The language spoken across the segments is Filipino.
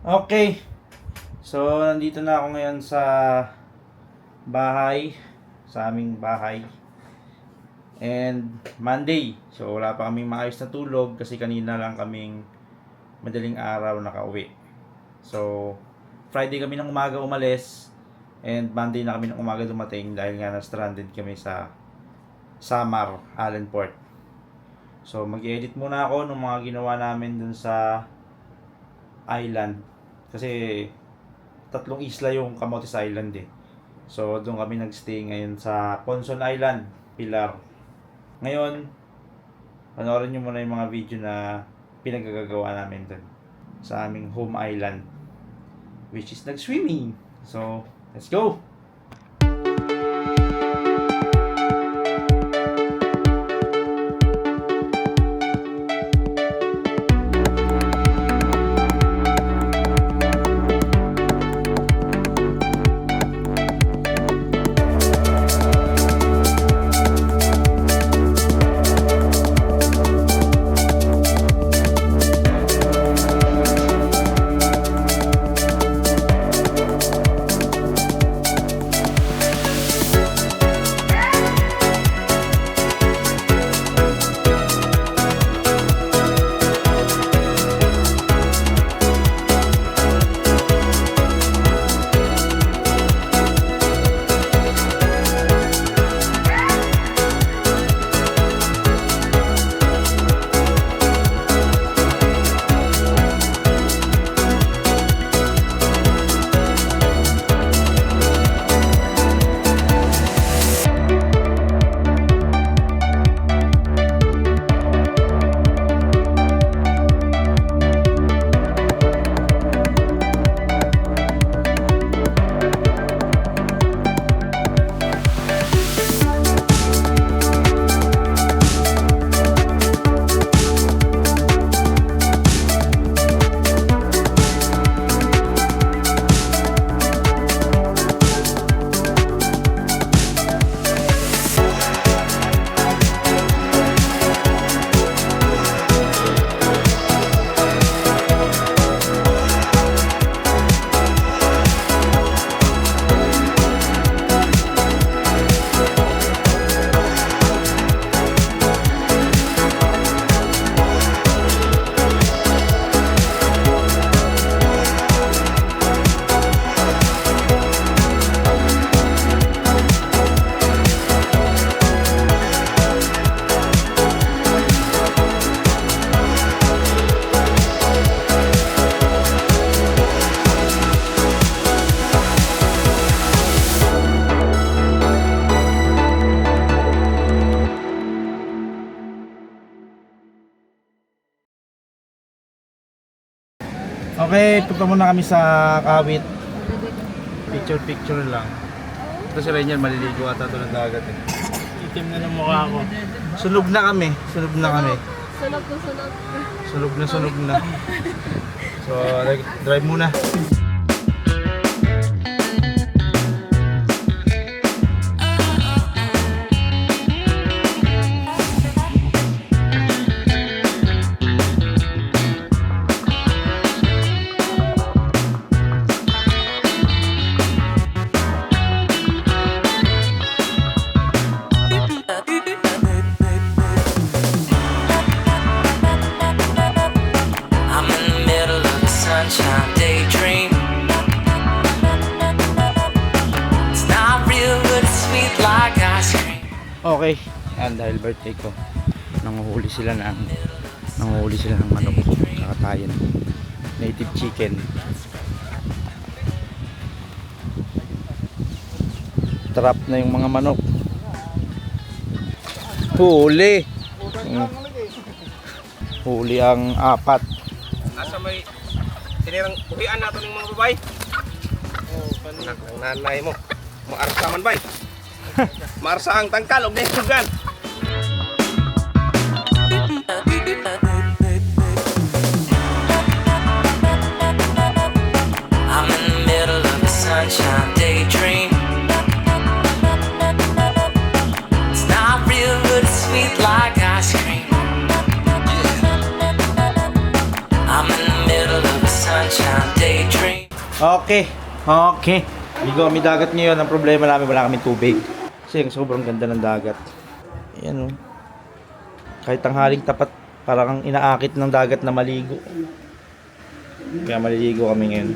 Okay. So, nandito na ako ngayon sa bahay. Sa aming bahay. And Monday. So, wala pa kaming maayos na tulog kasi kanina lang kaming madaling araw nakauwi. So, Friday kami ng umaga umalis. And Monday na kami ng umaga dumating dahil nga na-stranded kami sa Samar, Allenport. So, mag-edit muna ako ng mga ginawa namin dun sa island. Kasi tatlong isla yung Camotes Island eh. So, doon kami nagstay ngayon sa Ponson Island, Pilar. Ngayon, panoorin nyo muna yung mga video na pinagagagawa namin doon sa aming home island which is nag-swimming. So, let's go! Okay, punta muna kami sa Kawit. Picture picture lang. Ito si Rainier, maliligo ata ito ng dagat eh. Itim na ng mukha ko. Sunog na kami. Sunog na kami. Sunog na sunog. Sunog na sunog na. So, drive muna. Okay. Yan, dahil birthday ko. Nanguhuli sila ng nanguhuli sila ng manok. Kakatayin. Native chicken. Trap na yung mga manok. Huli. Mm. Huli ang apat. Nasa may tinirang buhian nato ng mga babay. Oh, panak ng nanay mo. Maarsa man bay. Maarsa ang tangkal og nisugan. I'm in the middle of a sunshine daydream. It's not real, but it's sweet like ice cream. I'm in the middle of a sunshine daydream. Okay, okay. Ligo kami dagat ngayon. Ang problema namin, wala kami tubig. Kasi sobrang ganda ng dagat. Ayan o. Kahit tanghaling tapat, parang kang inaakit ng dagat na maligo. Kaya maliligo kami ngayon.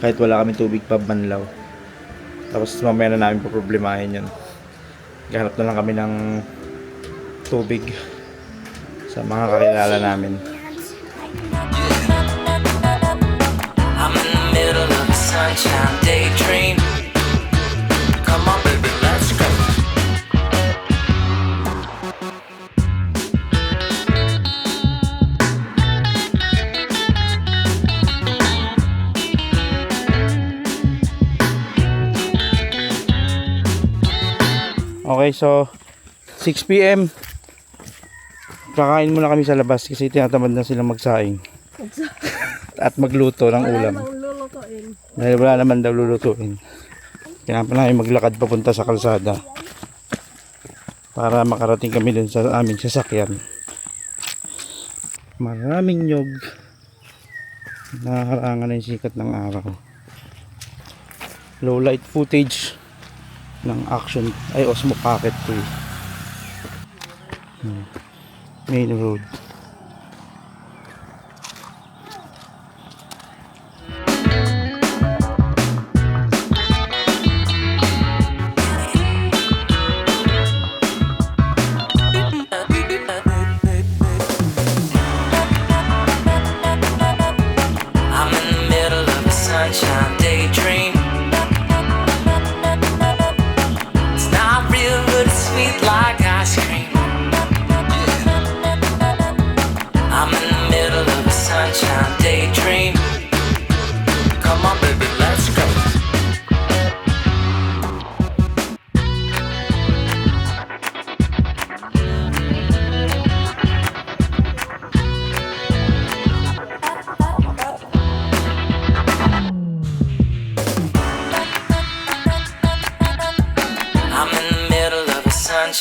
Kahit wala kami tubig pa banlaw. Tapos mamaya na namin poproblemahin yun. Gahanap na lang kami ng tubig sa mga kakilala namin. I'm in the middle of a sunshine daydream. Okay, so 6 p.m. Kakain muna kami sa labas kasi tinatamad na silang magsaing. At magluto ng ulam. Dahil wala naman daw lulutuin. Kaya pa namin maglakad papunta sa kalsada. Para makarating kami dun sa aming sasakyan. Maraming nyog. Naharangan na yung sikat ng araw. Low light footage ng action. Ay Osmo Pocket 2 Hmm. main road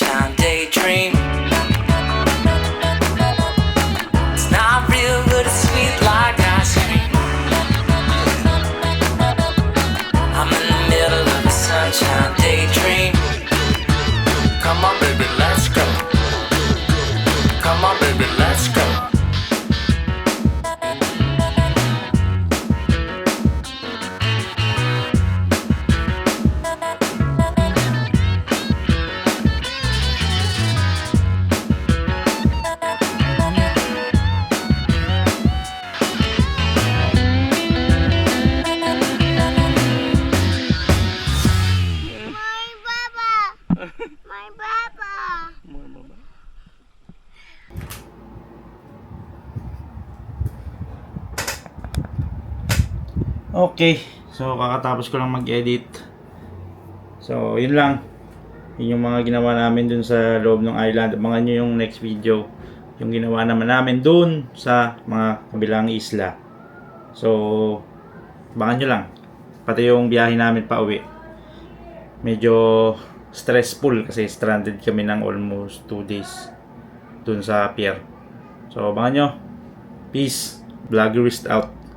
sunshine daydream. Okay, so kakatapos ko lang mag-edit. So, yun lang. Yun yung mga ginawa namin dun sa loob ng island. Abangan nyo yung next video. Yung ginawa naman namin dun sa mga kabilang isla. So, abangan nyo lang. Pati yung biyahe namin pa uwi. Medyo stressful kasi stranded kami ng almost 2 days dun sa pier. So, abangan nyo. Peace. Vloggerist out.